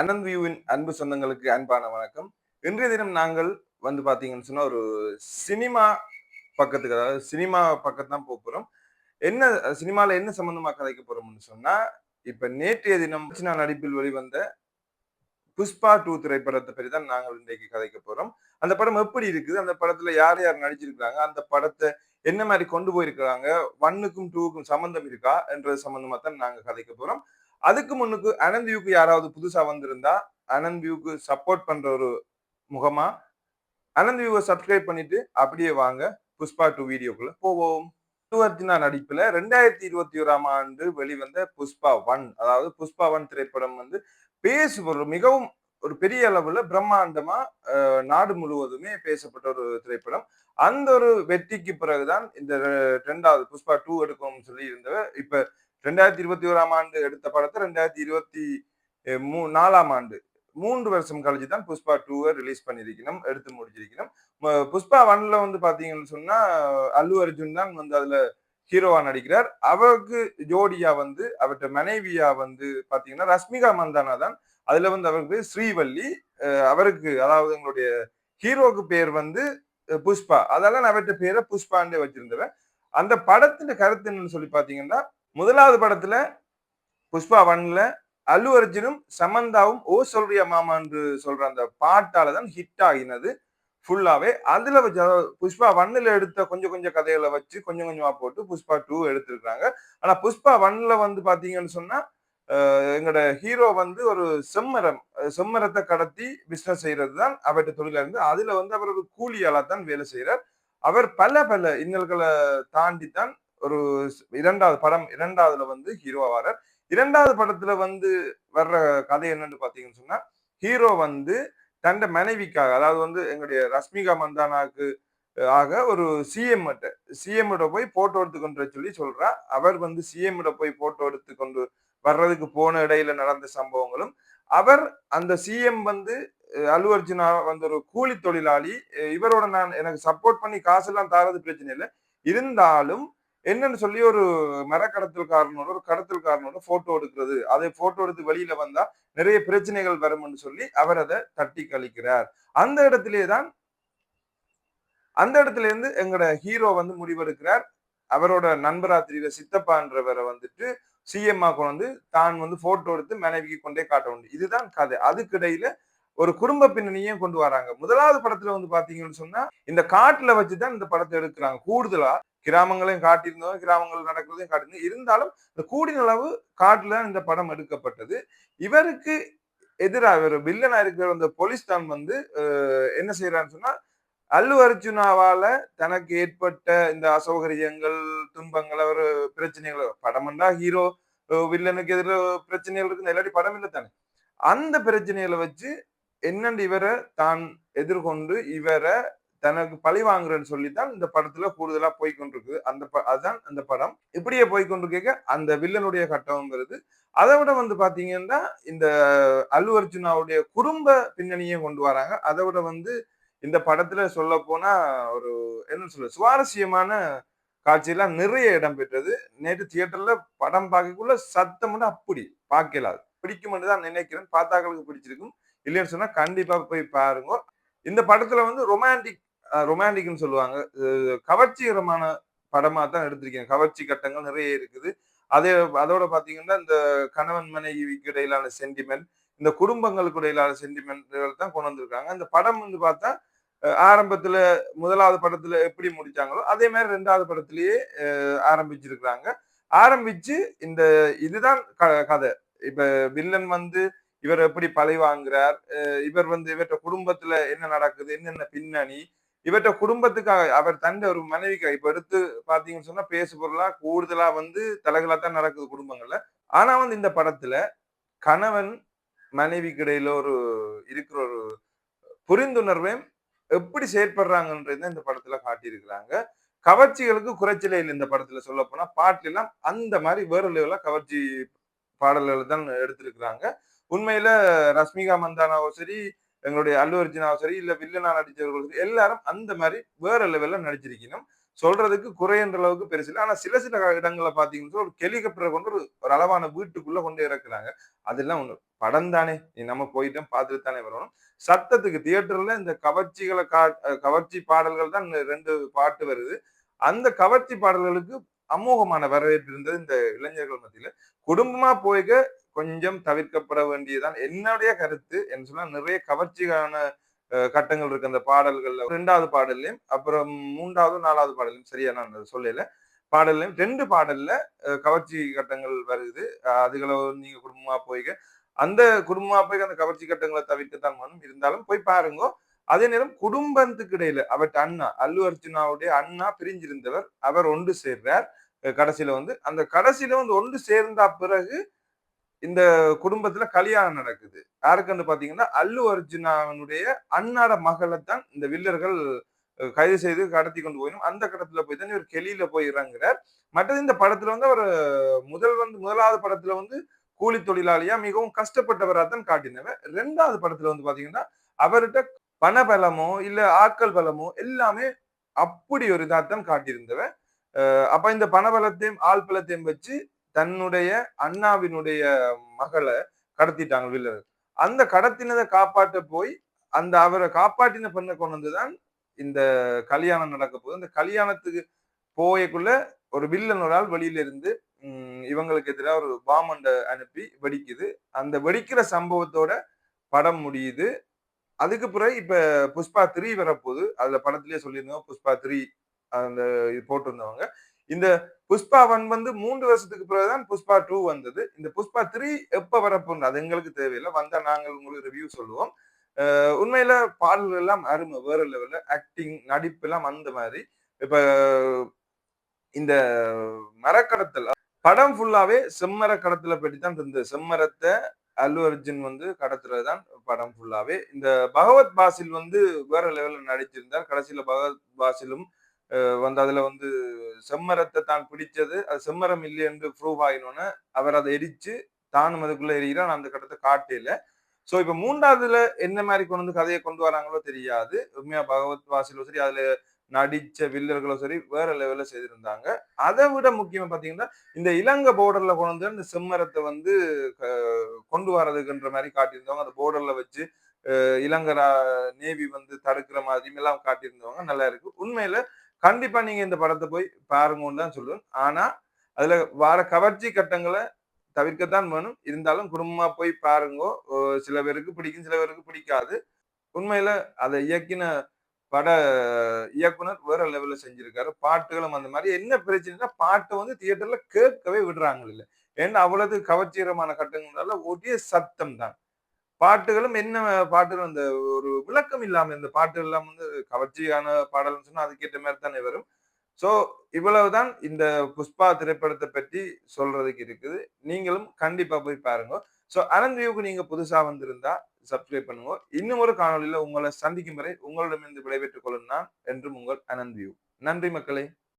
அனந்த் வியூவின் அன்பு சொந்தங்களுக்கு அன்பான வணக்கம். இன்றைய தினம் நாங்கள் வந்து பாத்தீங்கன்னு சொன்னா ஒரு சினிமா பக்கத்துக்கு அதாவது சினிமா பக்கத்து தான் போக போறோம். என்ன சினிமால என்ன சம்பந்தமா கதைக்க போறோம்னு சொன்னா இப்ப நேற்றைய தினம் சின்ன நடிப்பில் வெளிவந்த புஷ்பா டூ திரைப்படத்தை பற்றி தான் நாங்கள் இன்றைக்கு கதைக்க போறோம். அந்த படம் எப்படி இருக்குது? அந்த படத்துல யார் யார் நடிச்சிருக்கிறாங்க? அந்த படத்தை என்ன மாதிரி கொண்டு போயிருக்கிறாங்க? ஒன்னுக்கும் டூக்கும் சம்பந்தம் இருக்கா? என்றது சம்பந்தமா தான் நாங்க கதைக்க போறோம். அதுக்கு முன்னுக்கு அனந்த் வியூக்கு யாராவது புதுசா வந்திருந்தா அனந்த் வியூக்கு சப்போர்ட் பண்ற ஒரு முகமா அனந்த் வியூவை சப்ஸ்கிரைப் பண்ணிட்டு அப்படியே வாங்க. புஷ்பா டூ வீடியோக்குள்ள போவோம். அர்ஜுனா நடிப்புல ரெண்டாயிரத்தி இருபத்தி ஓராம் ஆண்டு வெளிவந்த புஷ்பா ஒன் அதாவது புஷ்பா ஒன் திரைப்படம் வந்து பேசுபொருள் மிகவும் ஒரு பெரிய அளவுல பிரம்மாண்டமா நாடு முழுவதுமே பேசப்பட்ட ஒரு திரைப்படம். அந்த ஒரு வெற்றிக்கு பிறகுதான் இந்த ரெண்டாவது புஷ்பா டூ எடுக்கணும்னு சொல்லி இருந்தவ இப்ப ரெண்டாயிரத்தி இருபத்தி ஓராம் ஆண்டு எடுத்த படத்தை ரெண்டாயிரத்தி இருபத்தி மூ நாலாம் ஆண்டு. மூன்று வருஷம் கழிச்சு தான் புஷ்பா டூவை ரிலீஸ் பண்ணியிருக்கணும் எடுத்து முடிச்சிருக்கணும். புஷ்பா ஒன்ல வந்து பார்த்தீங்கன்னு சொன்னால் அல்லு அர்ஜுன் தான் வந்து அதில் ஹீரோவா நடிக்கிறார். அவருக்கு ஜோடியா வந்து அவர்கிட்ட மனைவியா வந்து பாத்தீங்கன்னா ரஷ்மிகா மந்தானா தான். அதுல வந்து அவருக்கு ஸ்ரீவல்லி அவருக்கு அதாவது எங்களுடைய ஹீரோக்கு பேர் வந்து புஷ்பா. அதால நான் அவர்கிட்ட பேரை புஷ்பாண்டே வச்சிருந்தவன். அந்த படத்தின் கருத்து என்னன்னு சொல்லி பாத்தீங்கன்னா முதலாவது படத்துல புஷ்பா ஒன்ல அல்லு அர்ஜுனும் சமந்தாவும் ஓ சொல்றியா என்று சொல்ற அந்த பாட்டால தான் ஹிட் ஆகினது ஃபுல்லாவே அதுல வச்சு அதாவது புஷ்பா ஒன்னுல எடுத்த கொஞ்சம் கொஞ்சம் கதைகளை வச்சு கொஞ்சம் கொஞ்சமா போட்டு புஷ்பா டூ எடுத்திருக்காங்க ஆனா புஷ்பா ஒன்ல வந்து பாத்தீங்கன்னு சொன்னா எங்களோட ஹீரோ வந்து ஒரு செம்மரம். செம்மரத்தை கடத்தி பிஸ்னஸ் செய்யறது தான் அவர்கிட்ட தொழிலா இருந்து அதுல வந்து அவர் ஒரு கூலியாலா தான் வேலை செய்யறார் அவர் பல பல இன்னல்களை தாண்டி தான் ஒரு இரண்டாவது படம் இரண்டாவதுல வந்து ஹீரோவா வரார் இரண்டாவது படத்துல வந்து வர்ற கதை என்னன்னு பாத்தீங்கன்னு சொன்னா ஹீரோ வந்து தண்ட மனைவிக்காக அதாவது வந்து எங்களுடைய ரஷ்மிகா மந்தானாக்கு ஆக ஒரு சிஎம் சிஎம் போய் போட்டோ எடுத்துக்கொண்டு சொல்லி சொல்றா. அவர் வந்து சிஎம் போய் போட்டோ எடுத்துக்கொண்டு வர்றதுக்கு போன இடையில நடந்த சம்பவங்களும் அவர் அந்த சிஎம் வந்து அல்லு அர்ஜுனா வந்து ஒரு கூலி தொழிலாளி இவரோட நான் எனக்கு சப்போர்ட் பண்ணி காசெல்லாம் தாரது பிரச்சனை இல்லை. இருந்தாலும் என்னன்னு சொல்லி ஒரு மரக்கடத்தல்காரனோட ஒரு கடத்தல்காரனோட போட்டோ எடுக்கிறது. அதை போட்டோ எடுத்து வெளியில வந்தா நிறைய பிரச்சனைகள் வரும்னு சொல்லி அவர் அதை தட்டி கழிக்கிறார். அந்த இடத்திலே தான் அந்த இடத்துல இருந்து எங்களோட ஹீரோ வந்து முடிவெடுக்கிறார். அவரோட நண்பரா தெரியுற சித்தப்பான்றவரை வந்துட்டு சிஎம்மா கொண்டு வந்து தான் வந்து போட்டோ எடுத்து மனைவிக்கு கொண்டே காட்ட உண்டு இதுதான் கதை. அதுக்கிடையில ஒரு குடும்ப பின்னணியும் கொண்டு வராங்க. முதலாவது படத்துல வந்து பாத்தீங்கன்னு சொன்னா இந்த காட்டுல வச்சுதான் இந்த படத்தை எடுக்கிறாங்க. கூடுதலா கிராமங்களையும் காட்டியிருந்தோம் கிராமங்கள் நடக்கிறதையும் காட்டியிருந்தோம். இருந்தாலும் இந்த கூடின அளவு காட்டுல இந்த படம் எடுக்கப்பட்டது. இவருக்கு எதிராக இவர் வில்லனா இருக்கிற அந்த போலீஸ் தான் வந்து என்ன செய்யறான்னு சொன்னா அல்லு அர்ஜுனாவால தனக்கு ஏற்பட்ட இந்த அசௌகரியங்கள் துன்பங்கள் அவர் பிரச்சனைகள் படம்னா ஹீரோ வில்லனுக்கு எதிர பிரச்சனைகள் இருக்கு இல்லாட்டி படம் இல்லை தானே. அந்த பிரச்சனைகளை வச்சு என்னண்டு இவரை தான் எதிர்கொண்டு இவரை தனக்கு பழி வாங்குறேன்னு சொல்லித்தான் இந்த படத்துல கூடுதலா போய்கொண்டிருக்குது அந்த அதுதான் அந்த படம். இப்படியே போய்கொண்டிருக்க அந்த வில்லனுடைய கட்டம்ங்கிறது. அதை விட வந்து பாத்தீங்கன்னா இந்த அல்லு அர்ஜுனாவுடைய குடும்ப பின்னணியும் கொண்டு வராங்க. அதை விட வந்து இந்த படத்துல சொல்ல போனா ஒரு என்ன சொல்ல சுவாரஸ்யமான காட்சியெல்லாம் நிறைய இடம் பெற்றது. நேற்று தியேட்டர்ல படம் பார்க்கக்குள்ள சத்தம்னு அப்படி பார்க்கலாது பிடிக்கும்னு தான் நினைக்கிறேன். பார்த்தாக்களுக்கு பிடிச்சிருக்கும். இல்லைன்னு சொன்னா கண்டிப்பா போய் பாருங்க. இந்த படத்துல வந்து ரொமான்டிக் ரொமான்டிக்னு சொல்லுவாங்க. கவர்ச்சிகரமான படமா தான் எடுத்திருக்கேன். கவர்ச்சி கட்டங்கள் நிறைய இருக்குது. அதே அதோட பாத்தீங்கன்னா இந்த கணவன் மனைவிக்கு இடையிலான சென்டிமெண்ட் இந்த குடும்பங்களுக்கு இடையிலான சென்டிமெண்ட்கள் தான் கொண்டு வந்திருக்காங்க. அந்த படம் வந்து பார்த்தா அஹ் ஆரம்பத்துல முதலாவது படத்துல எப்படி முடிச்சாங்களோ அதே மாதிரி ரெண்டாவது படத்திலேயே ஆரம்பிச்சிருக்கிறாங்க. ஆரம்பிச்சு இந்த இதுதான் க- கதை. இப்ப வில்லன் வந்து இவர் எப்படி பழி வாங்குறார்? அஹ் இவர் வந்து இவற்ற குடும்பத்துல என்ன நடக்குது? என்னென்ன பின்னணி? இவற்றை குடும்பத்துக்காக அவர் தந்த ஒரு மனைவிக்கு இப்ப எடுத்து பாத்தீங்கன்னு சொன்னா பேசு பொருளா கூடுதலா வந்து தலைகளா தான் நடக்குது குடும்பங்கள்ல. ஆனா வந்து இந்த படத்துல கணவன் மனைவிக்கு இடையில ஒரு இருக்கிற ஒரு புரிந்துணர்வையும் எப்படி செயற்படுறாங்கன்றத இந்த படத்துல காட்டியிருக்கிறாங்க. கவர்ச்சிகளுக்கு குறைச்சலே இல்லை இந்த படத்துல சொல்ல போனா பாட்டுல எல்லாம் அந்த மாதிரி வேற லெவலா கவர்ச்சி பாடல்கள் தான் எடுத்திருக்கிறாங்க. உண்மையில ரஷ்மிகா மந்தானாவும் சரி எங்களுடைய அல்லு அர்ஜுனாவும் சரி இல்ல வில்லனா நடிச்சவர்களும் சரி எல்லாரும் அந்த மாதிரி வேற லெவல்ல நடிச்சிருக்கணும். சொல்றதுக்கு குறையன்ற அளவுக்கு பெருசு இல்லை. ஆனா சில சில இடங்களை பாத்தீங்கன்னா ஒரு ஹெலிகாப்டரை கொண்டு ஒரு ஒரு அளவான வீட்டுக்குள்ள கொண்டு இறக்குறாங்க. அதெல்லாம் ஒண்ணு படம் தானே. நம்ம போயிட்டோம் பார்த்துட்டு தானே வரணும். சத்தத்துக்கு தியேட்டர்ல இந்த கவர்ச்சிகளை கா கவர்ச்சி பாடல்கள் தான் ரெண்டு பாட்டு வருது. அந்த கவர்ச்சி பாடல்களுக்கு அமோகமான வரவேற்பு இருந்தது இந்த இளைஞர்கள் மத்தியில. குடும்பமா போய்க்க கொஞ்சம் தவிர்க்கப்பட வேண்டியதுதான். என்னுடைய கருத்து என்ன சொன்னா நிறைய கவர்ச்சிக்கான கட்டங்கள் இருக்கு. அந்த பாடல்கள்ல ரெண்டாவது பாடல்லையும் அப்புறம் மூன்றாவது நாலாவது பாடலையும் சரியா நான் சொல்லல. பாடல்லையும் ரெண்டு பாடல்ல கவர்ச்சி கட்டங்கள் வருது. அதுகளை நீங்க குடும்பமா போய்க்க அந்த குடும்பமா போய் அந்த கவர்ச்சி கட்டங்களை தவிர்த்து தான் வேணும். இருந்தாலும் போய் பாருங்க. அதே நேரம் குடும்பத்துக்கு இடையில அவர்கிட்ட அண்ணா அல்லு அர்ஜுனாவுடைய அண்ணா பிரிஞ்சிருந்தவர் அவர் ஒன்று சேர்றார். கடைசியில வந்து அந்த கடைசியில வந்து ஒன்று சேர்ந்த பிறகு இந்த குடும்பத்துல கல்யாணம் நடக்குது. யாருக்குன்னு பாத்தீங்கன்னா அல்லு அர்ஜுனாவினுடைய அண்ணாட மகளை தான் இந்த வில்லர்கள் கைது செய்து கடத்தி கொண்டு போயிடும். அந்த கட்டத்துல போய் தான் இவர் கெளியில போய் இறங்குறார். மற்றது இந்த படத்துல வந்து அவர் முதல் வந்து முதலாவது படத்துல வந்து கூலி தொழிலாளியா மிகவும் கஷ்டப்பட்டவராக தான் காட்டினவர். ரெண்டாவது படத்துல வந்து பாத்தீங்கன்னா அவர்கிட்ட பண பலமோ இல்ல ஆட்கள் பலமோ எல்லாமே அப்படி ஒரு இதாத்தான் காட்டியிருந்தவன் அப்ப இந்த பணபலத்தையும் ஆள் பலத்தையும் வச்சு தன்னுடைய அண்ணாவினுடைய மகளை கடத்திட்டாங்க வில்லர் அந்த கடத்தினதை காப்பாற்ற போய் அந்த அவரை காப்பாற்றின பெண்ணை கொண்டு வந்துதான் இந்த கல்யாணம் நடக்க போகுது. அந்த கல்யாணத்துக்கு போயக்குள்ள ஒரு வில்லன் ஒரு ஆள் வெளியில இருந்து இவங்களுக்கு எதிராக ஒரு பாமண்டை அனுப்பி வெடிக்குது. அந்த வெடிக்கிற சம்பவத்தோட படம் முடியுது. அதுக்கு பிறகு இப்ப புஷ்பா த்ரீ வரப்போகுது. அதுல படத்திலேயே சொல்லியிருந்தோம் புஷ்பா த்ரீ அந்த போட்டிருந்தவங்க. இந்த புஷ்பா ஒன் வந்து மூன்று வருஷத்துக்கு பிறகுதான் புஷ்பா டூ வந்தது. இந்த புஷ்பா த்ரீ எப்ப வரப்போகுது? அது எங்களுக்கு தேவையில்லை. வந்தா நாங்கள் உங்களுக்கு ரிவ்யூ சொல்லுவோம். உண்மையில பாடல்கள் எல்லாம் அருமை. வேற லெவல்ல ஆக்டிங் நடிப்பு எல்லாம் அந்த மாதிரி. இப்ப இந்த மரக்கடத்தல் படம் ஃபுல்லாவே செம்மர கடத்தலை பற்றி தான் இருந்தது. செம்மரத்தை அல்லு அர்ஜுன் வந்து கடத்துறதுதான் படம் ஃபுல்லாவே இந்த பகவத் பாசில் வந்து வேற லெவல்ல நடிச்சிருந்தார். கடைசியில பகவத் பாசிலும் வந்து அதுல வந்து செம்மரத்தை தான் பிடிச்சது. அது செம்மரம் இல்லை என்று ப்ரூவ் ஆகினோன்னு அவர் அதை எரிச்சு தானும் அதுக்குள்ள எரிகிறான். அந்த கட்டத்தை காட்டல. சோ இப்போ மூன்றாவதுல என்ன மாதிரி கொண்டு வந்து கதையை கொண்டு வராங்களோ தெரியாது. உண்மையா பகவத் வாசிலோ சரி அதுல நடிச்ச வில்லர்களோ சரி வேற லெவல்ல செய்திருந்தாங்க. அதை விட முக்கியமா பாத்தீங்கன்னா இந்த இலங்கை போர்டர்ல கொண்டு வந்து இந்த செம்மரத்தை வந்து கொண்டு வரதுக்குன்ற மாதிரி காட்டியிருந்தவங்க. அந்த போர்டர்ல வச்சு இலங்கை நேவி வந்து தடுக்கிற மாதிரியும் எல்லாம் காட்டியிருந்தவங்க. நல்லா இருக்கு. உண்மையில கண்டிப்பா நீங்க இந்த படத்தை போய் பாருங்கன்னு தான் சொல்லுவேன் ஆனா அதுல வர கவர்ச்சி கட்டங்களை தவிர்க்கத்தான் வேணும். இருந்தாலும் குடும்பமா போய் பாருங்கோ. சில பேருக்கு பிடிக்கும் சில பேருக்கு பிடிக்காது. உண்மையில அதை இயக்கின பட இயக்குனர் வேற லெவல்ல செஞ்சிருக்காரு. பாட்டுகளும் அந்த மாதிரி. என்ன பிரச்சனைனா பாட்டை வந்து தியேட்டர்ல கேட்கவே விடுறாங்க இல்லை ஏன்னா அவ்வளவு கவர்ச்சிகரமான கட்டங்களால ஒரே சத்தம் தான். பாட்டுகளும் என்ன பாட்டுகள்? அந்த ஒரு விளக்கம் இல்லாம இந்த பாட்டுகள் எல்லாம் வந்து கவர்ச்சியான பாடல்னு சொன்னா அதுக்கேற்ற மாதிரி தானே வரும். ஸோ இவ்வளவுதான் இந்த புஷ்பா திரைப்படத்தை பற்றி சொல்றதுக்கு இருக்குது. நீங்களும் கண்டிப்பா போய் பாருங்க. ஸோ அனந்த் வியூக்கு நீங்க புதுசா வந்திருந்தா சப்ஸ்கிரைப் பண்ணுங்க. இன்னும் ஒரு காணொலியில உங்களை சந்திக்கும் வரை உங்களிடமிருந்து விடைபெற்றுக் கொள்ளும் நான் என்றும் உங்கள் அனந்த் வியூ. நன்றி மக்களே.